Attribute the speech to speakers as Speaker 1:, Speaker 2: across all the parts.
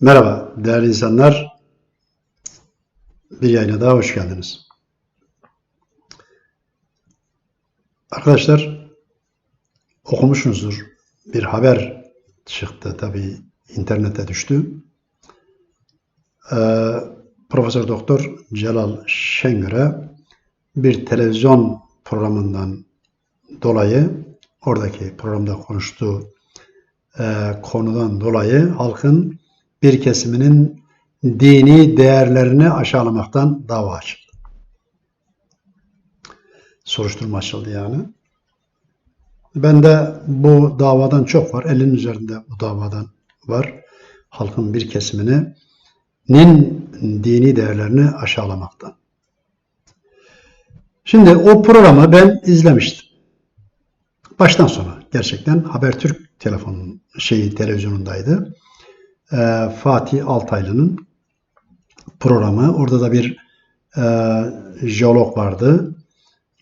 Speaker 1: Merhaba değerli insanlar. Bir yayına daha hoş geldiniz. Arkadaşlar okumuşsunuzdur. Bir haber çıktı tabii internete düştü. Ee, Profesör Doktor Celal Şengör'e bir televizyon programından dolayı oradaki programda konuştuğu e, konudan dolayı halkın bir kesiminin dini değerlerini aşağılamaktan dava açıldı. Soruşturma açıldı yani. Ben de bu davadan çok var. Elin üzerinde bu davadan var. Halkın bir kesimini nin dini değerlerini aşağılamaktan. Şimdi o programı ben izlemiştim. Baştan sona gerçekten Habertürk telefonun şeyi televizyonundaydı. Ee, Fatih Altaylı'nın programı. Orada da bir e, jeolog vardı.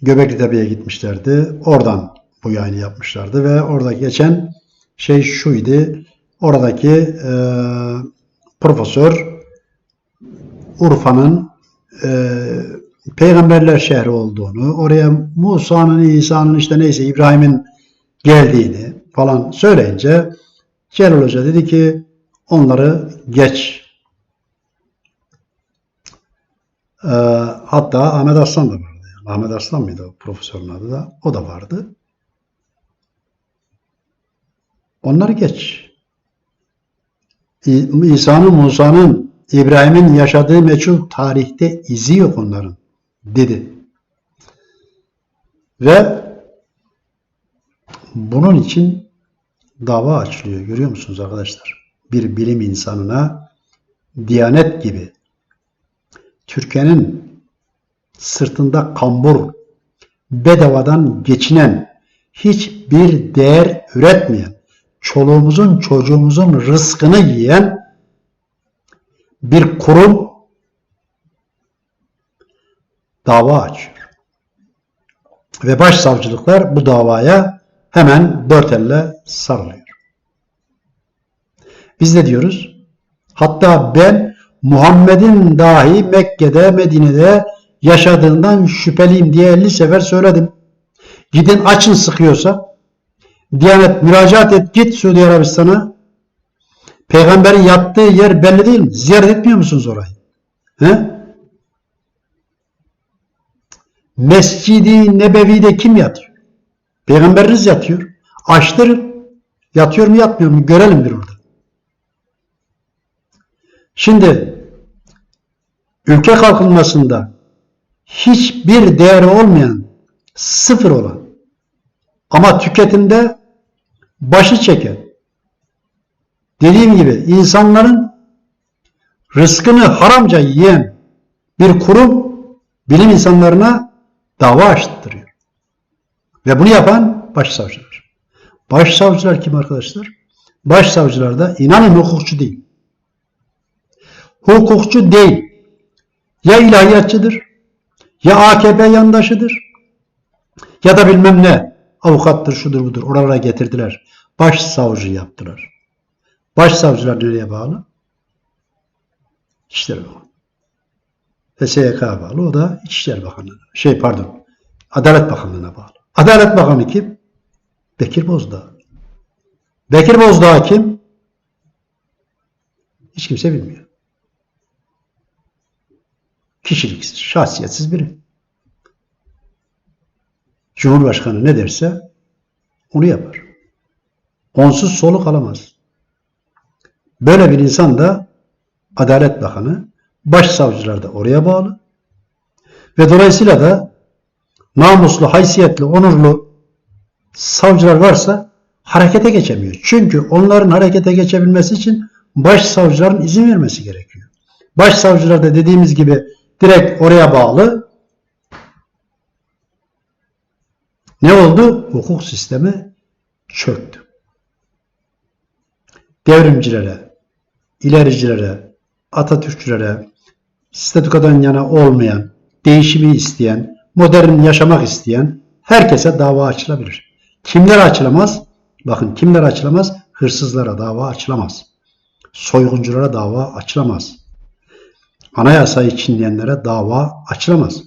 Speaker 1: Göbekli Tepe'ye gitmişlerdi. Oradan bu yayını yapmışlardı ve orada geçen şey şuydu. Oradaki e, profesör Urfa'nın e, peygamberler şehri olduğunu, oraya Musa'nın, İsa'nın işte neyse İbrahim'in geldiğini falan söyleyince Celal Hoca dedi ki onları geç. Ee, hatta Ahmet Aslan da vardı. Yani. Ahmet Aslan mıydı o profesörün adı da? O da vardı. Onları geç. İsa'nın, Musa'nın, İbrahim'in yaşadığı meçhul tarihte izi yok onların dedi. Ve bunun için dava açılıyor. Görüyor musunuz arkadaşlar? Bir bilim insanına Diyanet gibi Türkiye'nin sırtında kambur, bedavadan geçinen, hiçbir değer üretmeyen, çoluğumuzun çocuğumuzun rızkını yiyen bir kurum dava açıyor. Ve başsavcılıklar bu davaya hemen dört elle sarılıyor. Biz de diyoruz. Hatta ben Muhammed'in dahi Mekke'de, Medine'de yaşadığından şüpheliyim diye 50 sefer söyledim. Gidin açın sıkıyorsa. Diyanet müracaat et git Suudi Arabistan'a. Peygamberin yattığı yer belli değil mi? Ziyaret etmiyor musunuz orayı? He? Mescidi Nebevi'de kim yatıyor? Peygamberiniz yatıyor. Açtırın. Yatıyor mu yatmıyor mu? Görelim bir orada. Şimdi ülke kalkınmasında hiçbir değeri olmayan, sıfır olan ama tüketimde başı çeken dediğim gibi insanların rızkını haramca yiyen bir kurum bilim insanlarına dava açtırıyor. Ve bunu yapan başsavcılar. Başsavcılar kim arkadaşlar? Başsavcılar da inanın hukukçu değil. Hukukçu değil. Ya ilahiyatçıdır, ya AKP yandaşıdır, ya da bilmem ne avukattır, şudur budur. Oralara getirdiler. Başsavcı yaptılar. Başsavcılar nereye bağlı? İçişleri Bakanı. Ve SYK'ya bağlı. O da İçişleri Bakanlığı'na. Şey pardon. Adalet Bakanlığı'na bağlı. Adalet Bakanı kim? Bekir Bozdağ. Bekir Bozdağ kim? Hiç kimse bilmiyor. Kişiliksiz, şahsiyetsiz biri. Cumhurbaşkanı ne derse onu yapar. Onsuz soluk alamaz. Böyle bir insan da Adalet Bakanı, başsavcılar da oraya bağlı. Ve dolayısıyla da namuslu, haysiyetli, onurlu savcılar varsa harekete geçemiyor. Çünkü onların harekete geçebilmesi için başsavcıların izin vermesi gerekiyor. Başsavcılar da dediğimiz gibi direkt oraya bağlı. Ne oldu? Hukuk sistemi çöktü. Devrimcilere, ilericilere, Atatürkçülere, statükadan yana olmayan, değişimi isteyen, modern yaşamak isteyen herkese dava açılabilir. Kimler açılamaz? Bakın kimler açılamaz? Hırsızlara dava açılamaz. soygunculara dava açılamaz. Anayasayı çiğneyenlere dava açılamaz.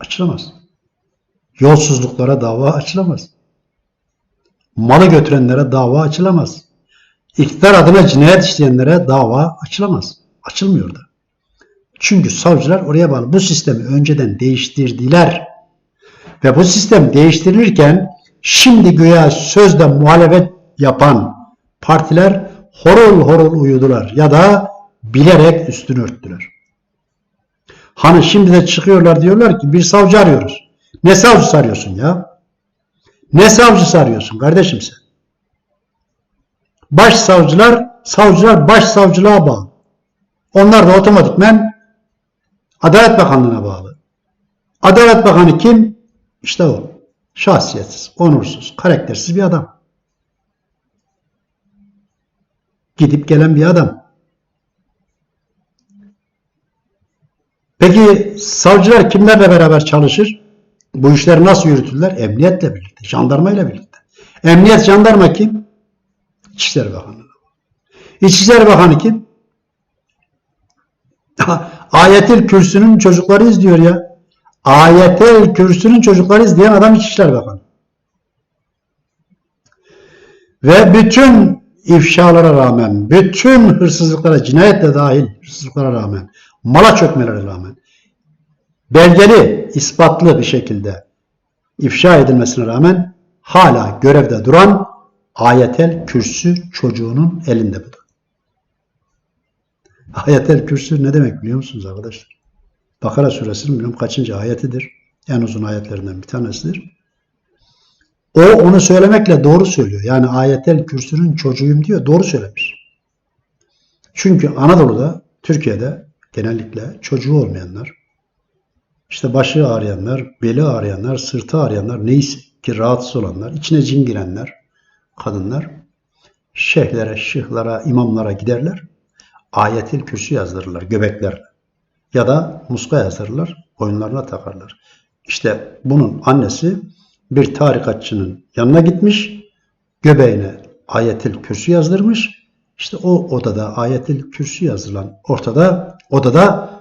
Speaker 1: Açılamaz. Yolsuzluklara dava açılamaz. Malı götürenlere dava açılamaz. İktidar adına cinayet işleyenlere dava açılamaz. Açılmıyor da. Çünkü savcılar oraya bağlı. Bu sistemi önceden değiştirdiler. Ve bu sistem değiştirilirken şimdi güya sözde muhalefet yapan partiler horul horul uyudular ya da bilerek üstünü örttüler. Hani şimdi de çıkıyorlar diyorlar ki bir savcı arıyoruz. Ne savcısı arıyorsun ya? Ne savcısı arıyorsun kardeşim sen? Başsavcılar, savcılar başsavcılığa bağlı. Onlar da otomatikmen Adalet Bakanlığı'na bağlı. Adalet Bakanı kim? İşte o. Şahsiyetsiz, onursuz, karaktersiz bir adam. Gidip gelen bir adam. Peki savcılar kimlerle beraber çalışır? Bu işleri nasıl yürütürler? Emniyetle birlikte, jandarmayla birlikte. Emniyet, jandarma kim? İçişleri Bakanı. İçişleri Bakanı kim? Ayetel Kürsü'nün çocukları izliyor ya. Ayetel Kürsü'nün çocukları izleyen adam İçişleri Bakanı. Ve bütün ifşalara rağmen, bütün hırsızlıklara, cinayetle dahil hırsızlıklara rağmen, mala çökmelere rağmen, belgeli, ispatlı bir şekilde ifşa edilmesine rağmen hala görevde duran ayetel kürsü çocuğunun elinde bu. Ayetel kürsü ne demek biliyor musunuz arkadaşlar? Bakara suresinin bilmem kaçıncı ayetidir. En uzun ayetlerinden bir tanesidir. O onu söylemekle doğru söylüyor. Yani ayetel kürsünün çocuğuyum diyor. Doğru söylemiş. Çünkü Anadolu'da, Türkiye'de genellikle çocuğu olmayanlar, işte başı ağrıyanlar, beli ağrıyanlar, sırtı ağrıyanlar, neyse ki rahatsız olanlar, içine cin girenler, kadınlar, şeyhlere, şıhlara, imamlara giderler. Ayetil kürsü yazdırırlar göbeklerle. Ya da muska yazdırırlar, boyunlarına takarlar. İşte bunun annesi bir tarikatçının yanına gitmiş, göbeğine ayetil kürsü yazdırmış. İşte o odada ayetil kürsü yazılan ortada odada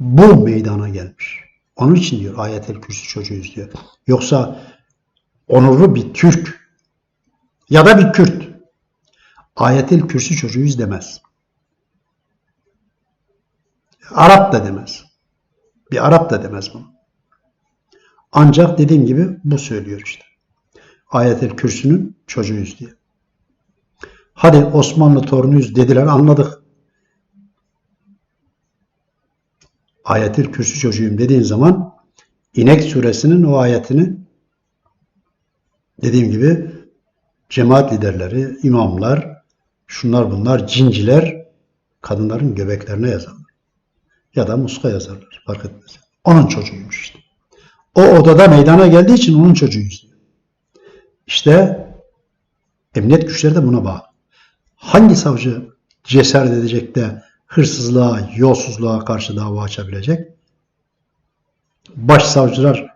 Speaker 1: bu meydana gelmiş. Onun için diyor ayetel kürsü çocuğuyuz diyor. Yoksa onurlu bir Türk ya da bir Kürt ayetel kürsü çocuğuyuz demez. Arap da demez. Bir Arap da demez bunu. Ancak dediğim gibi bu söylüyor işte. Ayetel Kürsü'nün çocuğuyuz diye. Hadi Osmanlı torunuyuz dediler anladık. Ayetel Kürsü çocuğuyum dediğin zaman İnek suresinin o ayetini dediğim gibi cemaat liderleri, imamlar, şunlar bunlar, cinciler kadınların göbeklerine yazarlar. Ya da muska yazarlar. Fark etmez. Onun çocuğuymuş işte. O odada meydana geldiği için onun çocuğuyuz. İşte emniyet güçleri de buna bağlı. Hangi savcı cesaret edecek de hırsızlığa, yolsuzluğa karşı dava açabilecek? Başsavcılar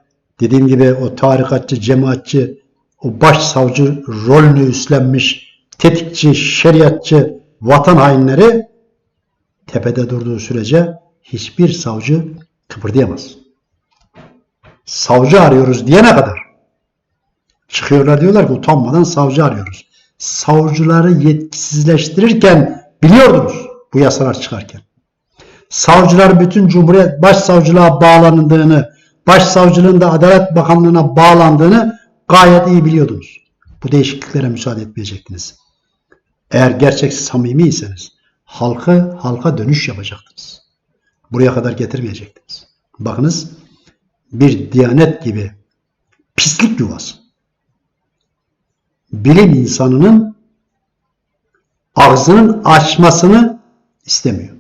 Speaker 1: dediğim gibi o tarikatçı, cemaatçi, o başsavcı rolünü üstlenmiş tetikçi, şeriatçı, vatan hainleri tepede durduğu sürece hiçbir savcı kıpırdayamaz savcı arıyoruz diyene kadar çıkıyorlar diyorlar ki utanmadan savcı arıyoruz. Savcıları yetkisizleştirirken biliyordunuz bu yasalar çıkarken. Savcılar bütün Cumhuriyet Başsavcılığa bağlandığını, Başsavcılığın da Adalet Bakanlığı'na bağlandığını gayet iyi biliyordunuz. Bu değişikliklere müsaade etmeyecektiniz. Eğer gerçek samimiyseniz halkı halka dönüş yapacaktınız. Buraya kadar getirmeyecektiniz. Bakınız bir diyanet gibi pislik yuvası. Bilim insanının ağzının açmasını istemiyor.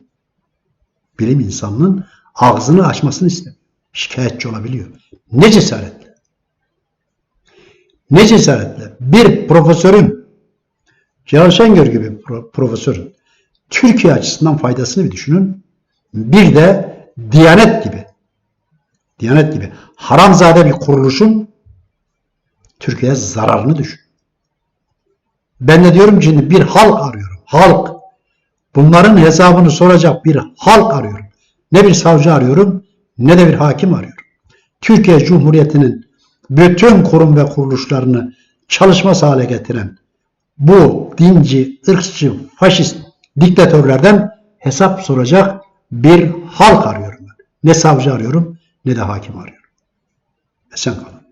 Speaker 1: Bilim insanının ağzını açmasını istemiyor. Şikayetçi olabiliyor. Ne cesaretle. Ne cesaretle. Bir profesörün Celal Şengör gibi profesörün Türkiye açısından faydasını bir düşünün. Bir de Diyanet gibi Diyanet gibi haramzade bir kuruluşun Türkiye'ye zararını düşün. Ben de diyorum ki şimdi bir halk arıyorum. Halk. Bunların hesabını soracak bir halk arıyorum. Ne bir savcı arıyorum ne de bir hakim arıyorum. Türkiye Cumhuriyeti'nin bütün kurum ve kuruluşlarını çalışmaz hale getiren bu dinci, ırkçı, faşist diktatörlerden hesap soracak bir halk arıyorum ben. Ne savcı arıyorum ne de hakim arıyorum. Esen kalın.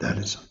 Speaker 1: Değerli insan.